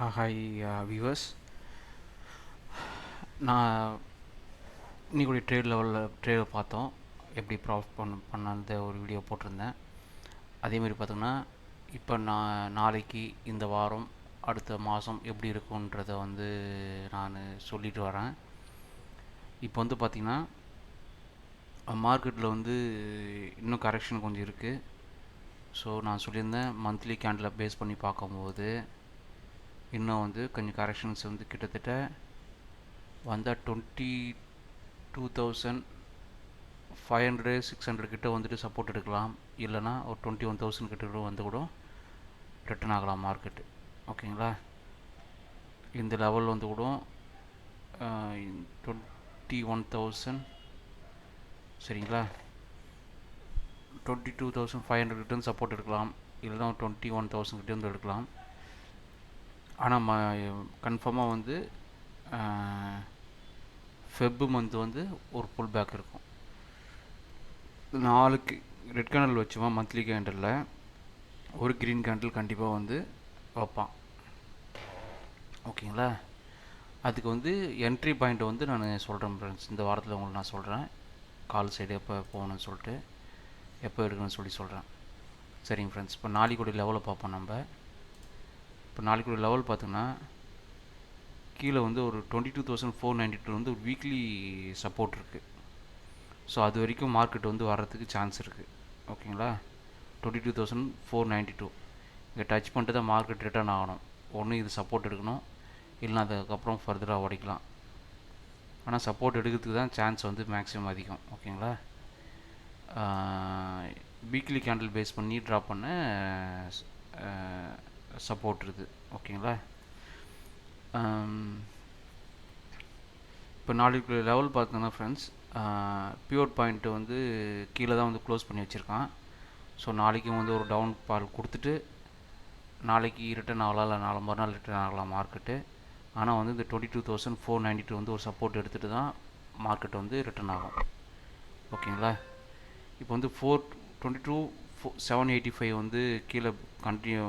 Hi viewers uh, நான் இன்னைக்குடைய trade லெவலில் ட்ரேடை பார்த்தோம். எப்படி ப்ராஃபிட் பண்ண பண்ணாத ஒரு வீடியோ போட்டிருந்தேன். அதேமாரி பார்த்தோம்னா இப்போ நான் நாளைக்கு இந்த வாரம் அடுத்த மாதம் எப்படி இருக்குன்றத வந்து நான் சொல்லிட்டு வரேன். இப்போ வந்து பார்த்திங்கன்னா மார்க்கெட்டில் வந்து இன்னும் கரெக்ஷன் கொஞ்சம் இருக்குது ஸோ நான் சொல்லியிருந்தேன் மந்த்லி கேண்டில் பேஸ் பண்ணி பார்க்கும்போது இன்னும் வந்து கொஞ்சம் கரெக்ஷன்ஸ் வந்து கிட்டத்தட்ட வந்தால் twenty two thousand five hundred six hundred கிட்ட வந்துட்டு சப்போர்ட் எடுக்கலாம். இல்லைனா ஒரு டுவெண்ட்டி ஒன் தௌசண்ட் கிட்ட கூட வந்து கூட ரிட்டர்ன் ஆகலாம் மார்க்கெட்டு ஓகேங்களா இந்த லெவல் வந்து கூட டுவெண்ட்டி ஒன் தௌசண்ட் சரிங்களா? Twenty two thousand five hundred return support எடுக்கலாம். இல்லைனா டுவெண்ட்டி ஒன் தௌசண்ட் கிட்ட வந்து எடுக்கலாம். ஆனால் ம கன்ஃபார்மாக வந்து ஃபெப்பு மந்த் வந்து ஒரு புல் பேக் இருக்கும். நாலுக்கு ரெட் கேண்டில் வச்சுவான் மந்த்லி கேண்டலில் ஒரு க்ரீன் கேண்டில் கண்டிப்பாக வந்து வைப்பான். ஓகேங்களா? அதுக்கு வந்து என்ட்ரி பாயிண்ட்டை வந்து நான் சொல்கிறேன் ஃப்ரெண்ட்ஸ் இந்த வாரத்தில் உங்களுக்கு நான் சொல்கிறேன் கால் சைடு எப்போ போகணும்னு சொல்லிட்டு எப்போ எடுக்கணும்னு சொல்லி சொல்கிறேன் சரிங்க ஃப்ரெண்ட்ஸ் இப்போ நாளைக்குடைய லெவலில் பார்ப்போம் நம்ம. இப்போ நாளைக்கு ஒரு லெவல் பார்த்தோன்னா கீழே வந்து ஒரு twenty two thousand four ninety two வந்து ஒரு வீக்லி சப்போர்ட் இருக்குது ஸோ அது வரைக்கும் மார்க்கெட் வந்து வர்றதுக்கு சான்ஸ் இருக்குது ஓகேங்களா? Twenty two thousand four ninety two இங்கே டச் பண்ணிட்டு தான் மார்க்கெட் ரிட்டர்ன் ஆகணும். ஒன்று இது சப்போர்ட் எடுக்கணும். இல்லைனா அதுக்கப்புறம் ஃபர்தராக உடைக்கலாம். ஆனால் சப்போர்ட் எடுக்கிறதுக்கு தான் சான்ஸ் வந்து மேக்ஸிமம் அதிகம். ஓகேங்களா? வீக்லி கேண்டில் பேஸ் பண்ணி ட்ரா பண்ண சப்போர்ட் இருக்குது ஓகேங்களா um, இப்போ நாளைக்கு லெவல் பார்த்தோன்னா ஃப்ரெண்ட்ஸ் பியூர் பாயிண்ட்டு வந்து கீழே தான் வந்து க்ளோஸ் பண்ணி வச்சுருக்கான். ஸோ நாளைக்கும் வந்து ஒரு டவுன் பால் கொடுத்துட்டு நாளைக்கு ரிட்டர்ன் ஆகலாம் இல்லை நாலு மறுநாள் ரிட்டர்ன் ஆகலாம் மார்க்கெட்டு ஆனால் வந்து இந்த twenty two thousand four ninety two வந்து ஒரு சப்போர்ட் எடுத்துகிட்டு தான் மார்க்கெட் வந்து ரிட்டர்ன் ஆகும். ஓகேங்களா இப்போ வந்து four twenty two four seven eighty five வந்து கீழே கண்டினியூ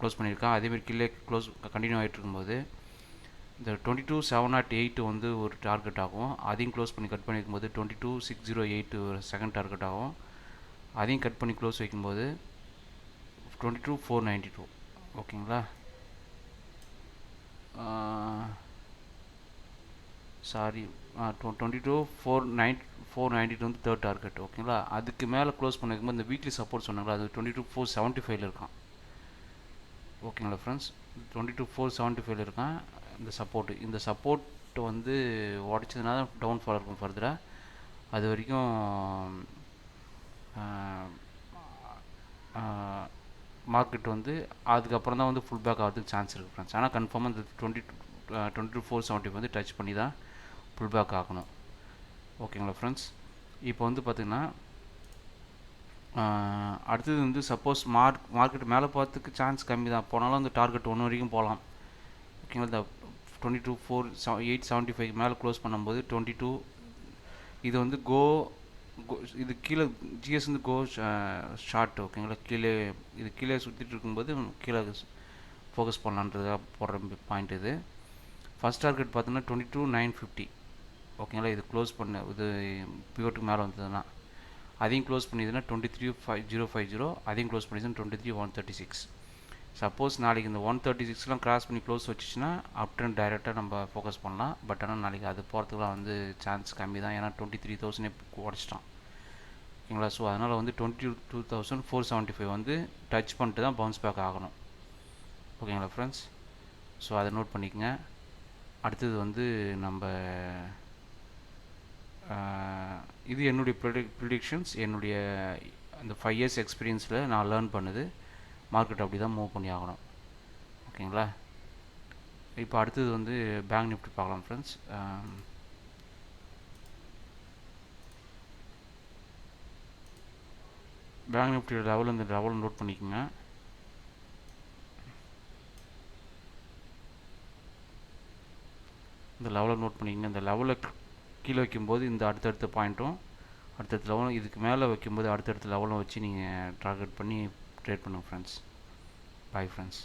க்ளோஸ் பண்ணியிருக்கான் அதேமாதிரி கீழே க்ளோஸ் கண்டினியூ ஆகிட்டு இருக்கும்போது இந்த twenty two seven naught eight வந்து ஒரு டார்கெட் ஆகும். அதையும் க்ளோஸ் பண்ணி cut பண்ணியிருக்கும்போது twenty two six oh zero eight ஒரு செகண்ட் டார்கெட் ஆகும். அதையும் கட் பண்ணி க்ளோஸ் வைக்கும்போது twenty two four ninety two ஓகேங்களா? Sorry twenty two four nine four ninety two வந்து தேர்ட் டார்கெட் ஓகேங்களா? அதுக்கு மேலே க்ளோஸ் பண்ணிருக்கும்போது இந்த வீக்லி சப்போர்ட் சொன்னாங்களா? அது டுவெண்ட்டி டூ ஃபோர் செவன்ட்டி ஃபைவ்ல இருக்கான். ஓகேங்களா friends twenty two four seventy ஃபைவ்ல இருக்கான். இந்த சப்போர்ட்டு இந்த சப்போர்ட் வந்து உடச்சதுனால தான் டவுன் ஃபால் இருக்கும் ஃபர்தராக அது வரைக்கும் மார்க்கெட் வந்து அதுக்கப்புறம் தான் வந்து ஃபுல் பேக் ஆகிறதுக்கு சான்ஸ் இருக்குது ஃப்ரெண்ட்ஸ் ஆனால் கன்ஃபார்மாக இந்த twenty twenty two four seventy வந்து டச் பண்ணி தான் ஃபுல் பேக் ஆகணும். ஓகேங்களா ஃப்ரெண்ட்ஸ் இப்போ வந்து பார்த்திங்கன்னா அடுத்தது வந்து சப்போஸ் மார்க் மார்க்கெட் மேலே போகிறதுக்கு சான்ஸ் கம்மி தான் போனாலும் அந்த டார்கெட் ஒன்று வரைக்கும் போகலாம் ஓகேங்களா இந்த twenty two four eight seventy five மேலே க்ளோஸ் பண்ணும்போது டுவெண்ட்டி டூ இது வந்து கோ கோ இது கீழே ஜிஎஸ் வந்து கோ ஷார்ட் ஓகேங்களா கீழே இது கீழே சுற்றிட்டு இருக்கும்போது கீழே ஃபோக்கஸ் பண்ணலான்றதுக்காக போடுற பாயிண்ட் இது. ஃபஸ்ட் டார்கெட் பார்த்தோன்னா டுவெண்ட்டி டூ நைன் ஃபிஃப்டி ஓகேங்களா இது க்ளோஸ் பண்ண இது பிவோட்டுக்கு மேலே வந்ததுன்னா. அதையும் close பண்ணிதுன்னா twenty three five zero five zero அதையும் close பண்ணிதுன்னா twenty three one thirty six suppose நாளைக்கு இந்த ஒன் தேர்ட்டி சிக்ஸ்லாம் கிராஸ் பண்ணி க்ளோஸ் வச்சுச்சுன்னா அப்டன் டைரெக்டாக நம்ம ஃபோக்கஸ் பண்ணலாம். பட் ஆனால் நாளைக்கு அது போகிறதுக்குலாம் வந்து சான்ஸ் கம்மி தான். ஏன்னா டுவெண்ட்டி த்ரீ தௌசண்டே உடச்சிட்டான் ஓகேங்களா? ஸோ அதனால் வந்து twenty two thousand four seventy five வந்து டச் பண்ணிட்டு தான் பவுன்ஸ் பேக் ஆகணும். ஓகேங்களா ஃப்ரெண்ட்ஸ் ஸோ அதை நோட் பண்ணிக்கோங்க. அடுத்தது வந்து நம்ம இது என்னுடைய ப்ரிடிக் ப்ரிடிக்ஷன்ஸ் என்னுடைய அந்த ஃபைவ் இயர்ஸ் எக்ஸ்பீரியன்ஸில் நான் லேர்ன் பண்ணுது. மார்க்கெட் அப்படி தான் மூவ் பண்ணி ஆகணும். ஓகேங்களா? இப்போ அடுத்தது வந்து பேங்க் நிஃப்டி பார்க்கலாம் ஃப்ரெண்ட்ஸ் பேங்க் நிஃப்டியோட லெவல் இந்த லெவல் நோட் பண்ணிக்கோங்க. இந்த லெவலை நோட் பண்ணிக்கோங்க. இந்த லெவலை கீழே வைக்கும்போது இந்த அடுத்தடுத்த பாயிண்ட்டும் அடுத்தடுத்த லெவலும் இதுக்கு மேலே வைக்கும்போது அடுத்தடுத்த லெவலும் வச்சு நீங்கள் டார்கெட் பண்ணி ட்ரேட் பண்ணுங்கள் ஃப்ரெண்ட்ஸ் பாய் ஃப்ரெண்ட்ஸ்